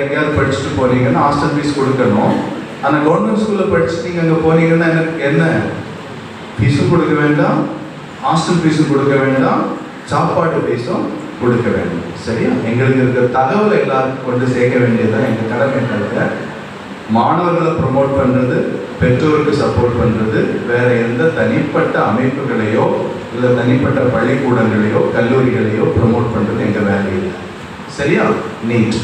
எங்கேயாவது படிச்சுட்டு போனீங்கன்னா ஹாஸ்டல் ஃபீஸ் கொடுக்கணும். ஆனால் கவர்மெண்ட் ஸ்கூலில் படிச்சுட்டு நீங்கள் அங்கே போனீங்கன்னா எனக்கு என்ன? ஃபீஸும் கொடுக்க வேண்டாம். ஹாஸ்டல் ஃபீஸும் கொடுக்க வேண்டாம். சாப்பாடு ஃபீஸும் கொடுக்க வேண்டாம். சரியா? எங்களுக்கு இருக்கிற தகவலை எல்லாருக்கும் கொண்டு சேர்க்க வேண்டியதுதான் எங்கள் கடமை தவிர மாணவர்களை ப்ரொமோட் பண்ணுறது பெற்றோருக்கு சப்போர்ட் பண்ணுறது வேறு எந்த தனிப்பட்ட அமைப்புகளையோ இல்லை தனிப்பட்ட பள்ளிக்கூடங்களையோ கல்லூரிகளையோ ப்ரொமோட் பண்ணுறது எங்கள் வேலை இல்லை சரியா? நீட்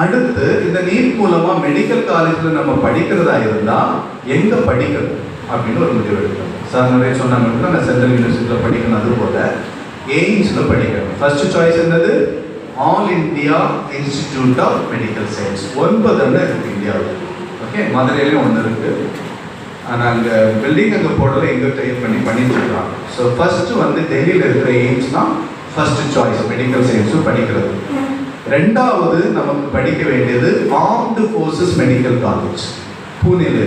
அடுத்து இந்த நீட் மூலமா மெடிக்கல் காலேஜ்ல நம்ம படிக்கிறதா இருந்தா எங்க படிக்கணும் அப்படின்னு ஒரு முடிவு எடுக்கணும். சார் நிறைய சொன்னாங்க நான் சென்ட்ரல் யூனிவர்சிட்டியில் படிக்கணும் அது போல. எய்ம்ஸில் படிக்கணும். ஃபர்ஸ்ட் சாய்ஸ் என்னது? All India institute of medical science ஒன்பது அண்ணன் இருக்கு இந்தியாவில் ஓகே மதுரையிலையும் ஒன்று இருக்கு. ஆனால் அங்கே பில்டிங் அங்கே போடல எங்கே ட்ரெயின் பண்ணி பண்ணிட்டு இருக்காங்க. ஸோ ஃபர்ஸ்ட் வந்து டெல்லியில் இருக்கிற எய்ம்ஸ் தான் ஃபர்ஸ்ட் சாய்ஸ் மெடிக்கல் சயின்ஸும் படிக்கிறது. ரெண்டாவது நமக்கு படிக்க வேண்டியது ஆர்ம்டு ஃபோர்ஸஸ் மெடிக்கல் காலேஜ் பூனேல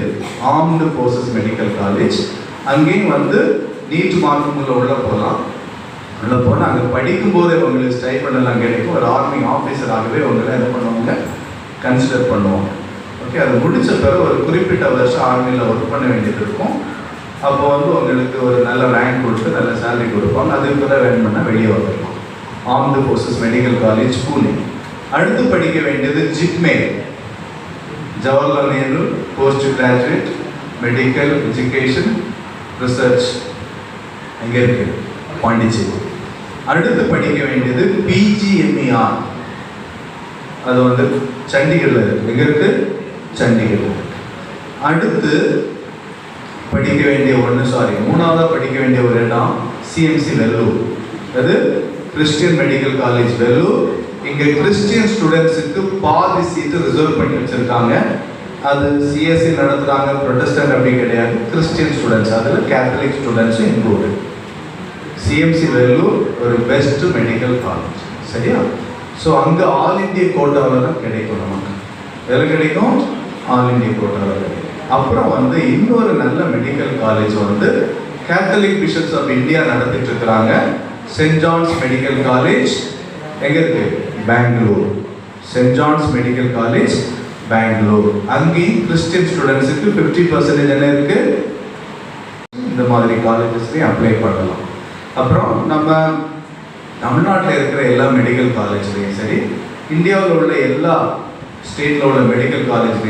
ஆர்ம்டு ஃபோர்ஸஸ் மெடிக்கல் காலேஜ் அங்கேயும் வந்து நீட் மார்க்குள்ள உள்ள போகலாம் உள்ள போனால் அங்கே படிக்கும்போதே உங்களுக்கு ஸ்டை பண்ணலாம் கிடைக்கும் ஒரு ஆர்மி ஆஃபீஸராகவே உங்களை என்ன பண்ணுவாங்க கன்சிடர் பண்ணுவாங்க. ஓகே அது முடிச்ச பிறகு ஒரு குறிப்பிட்ட வருஷம் ஆர்மியில் ஒர்க் பண்ண வேண்டியது இருக்கும். அப்போ வந்து உங்களுக்கு ஒரு நல்ல ரேங்க் கொடுத்து நல்ல சேலரி கொடுப்பாங்க. அதுக்கு பிறகு வேணும்னா வெளியே வந்துடலாம். Armed forces medical college Pune. அடுத்து படிக்க வேண்டியது JIPMER. Jawaharlal Nehru post graduate medical education research அங்கே இருக்கு பாண்டிச்சேரி அடுத்து படிக்க வேண்டியது பிஜிஎம்இஆர் அது வந்து சண்டிகரில் இருக்கு. எங்க இருக்கு? சண்டிகர். அடுத்து படிக்க வேண்டிய ஒன்று சாரி மூணாவதாக படிக்க வேண்டிய ஒரு இடம் சிஎம்சி வெல்லூர் அது கிறிஸ்டியன் மெடிக்கல் காலேஜ் வெல்லூர் இங்கே கிறிஸ்டியன் ஸ்டூடெண்ட்ஸுக்கு பாதி சீட்டு ரிசர்வ் பண்ணி வச்சிருக்காங்க. அது சிஎஸ்சி நடத்துறாங்க ப்ரொடெஸ்டன்ட் அப்படி கிடையாது. கிறிஸ்டியன் ஸ்டூடெண்ட்ஸ் அதில் கேத்தலிக் ஸ்டூடெண்ட்ஸும் இன்க்ளூடு சிஎம்சி வெல்லூர் ஒரு பெஸ்ட் மெடிக்கல் காலேஜ் சரியா? ஸோ அங்கே ஆல் இந்திய கோட்டாவில் தான் கிடைக்கும் நமக்கு. எதில் கிடைக்கும்? ஆல் இந்திய கோட்டாவில் கிடைக்கும். அப்புறம் வந்து இன்னொரு நல்ல மெடிக்கல் காலேஜ் வந்து கேத்தலிக் பிஷப்ஸ் ஆஃப் இந்தியா நடத்திட்டு இருக்கிறாங்க. சென்ட் ஜான்ஸ் மெடிக்கல் காலேஜ் எங்க இருக்கு Bangalore. Saint John's medical college Bangalore. அங்கேயும் கிறிஸ்டின் ஸ்டூடெண்ட்ஸுக்கு ஃபிஃப்டி பர்சன்டேஜ் என்ன இருக்கு? இந்த மாதிரி காலேஜஸ்லையும் அப்ளை பண்ணலாம். அப்புறம் நம்ம தமிழ்நாட்டில் இருக்கிற எல்லா மெடிக்கல் காலேஜ்லேயும் சரி இந்தியாவில் உள்ள எல்லா ஸ்டேட்டில் உள்ள மெடிக்கல் காலேஜ்லேயும்